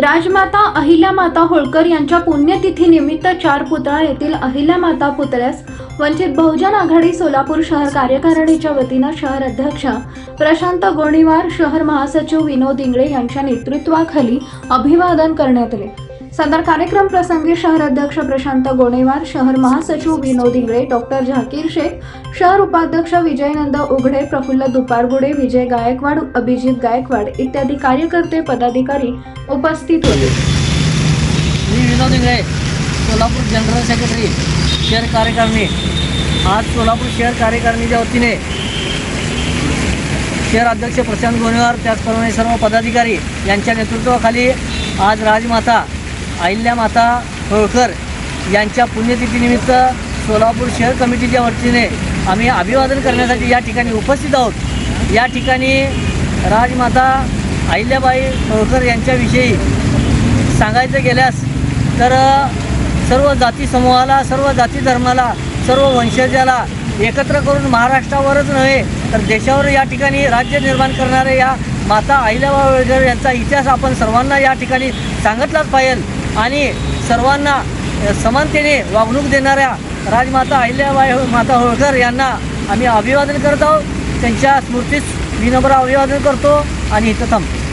राजमाता अहिल्यामाता होळकर यांच्या पुण्यतिथीनिमित्त चार पुतळा येथील अहिल्यामाता पुतळ्यास वंचित बहुजन आघाडी सोलापूर शहर कार्यकारिणीच्या वतीनं शहर अध्यक्ष प्रशांत गोणीवार शहर महासचिव विनोद इंगळे यांच्या नेतृत्वाखाली अभिवादन करण्यात आले. सदर कार्यक्रम प्रसंगी शहर अध्यक्ष प्रशांत गोणेवार शहर महासचिव विनोद इंगळे डॉक्टर झाकीर शेख शहर उपाध्यक्ष विजयनंद उघडे प्रफुल्ल दुपारगुडे विजय गायकवाड अभिजित गायकवाड इत्यादी कार्यकर्ते पदाधिकारी उपस्थित होते. मी विनोद इंगळे सोलापूर जनरल सेक्रेटरी शहर कार्यकारिणी. आज सोलापूर शहर कार्यकारिणीच्या वतीने शहर अध्यक्ष प्रशांत गोणेवार त्याचप्रमाणे सर्व पदाधिकारी यांच्या नेतृत्वाखाली आज राजमाता अहिल्यामाता होळकर यांच्या पुण्यतिथीनिमित्त सोलापूर शहर कमिटीच्या वतीने आम्ही अभिवादन करण्यासाठी या ठिकाणी उपस्थित आहोत. या ठिकाणी राजमाता अहिल्याबाई होळकर यांच्याविषयी सांगायचं गेल्यास तर सर्व जाती समूहाला सर्व जाती धर्माला सर्व वंशजाला एकत्र करून महाराष्ट्रावरच नव्हे तर देशावर या ठिकाणी राज्य निर्माण करणाऱ्या या माता अहिल्याबाई होळकर यांचा इतिहास आपण सर्वांना या ठिकाणी सांगितलाच पाहिजे. आणि सर्वांना समानतेने वागणूक देणाऱ्या राजमाता अहिल्याबाई हो, माता होळकर यांना आम्ही अभिवादन करत आहोत. त्यांच्या स्मृतीस विनम्र अभिवादन करतो आणि इथं थांबतो.